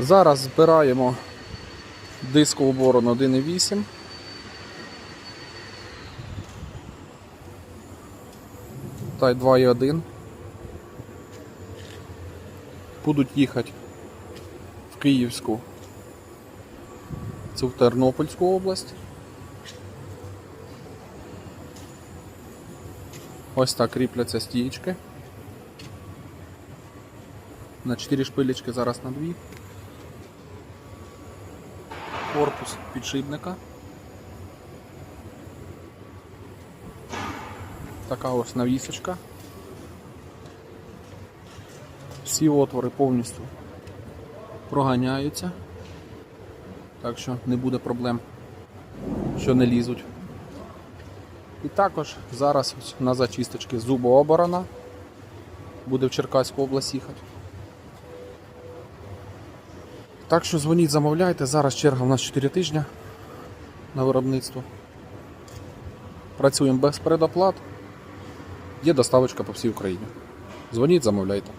Зараз збираємо дискову борону 1.8. Та й 2.1. Будуть їхати в Київську. Це в Тернопільську область. Ось так кріпляться стієчки. На 4 шпилечки, зараз на 2. Корпус підшипника. Така ось навісочка. Всі отвори повністю проганяються. Так що не буде проблем, що не лізуть. І також зараз на зачисточки зубооборона. Буде в Черкаську область їхати. Так що дзвоніть, замовляйте. Зараз черга в нас 4 тижні на виробництво. Працюємо без передоплат. Є доставочка по всій Україні. Дзвоніть, замовляйте.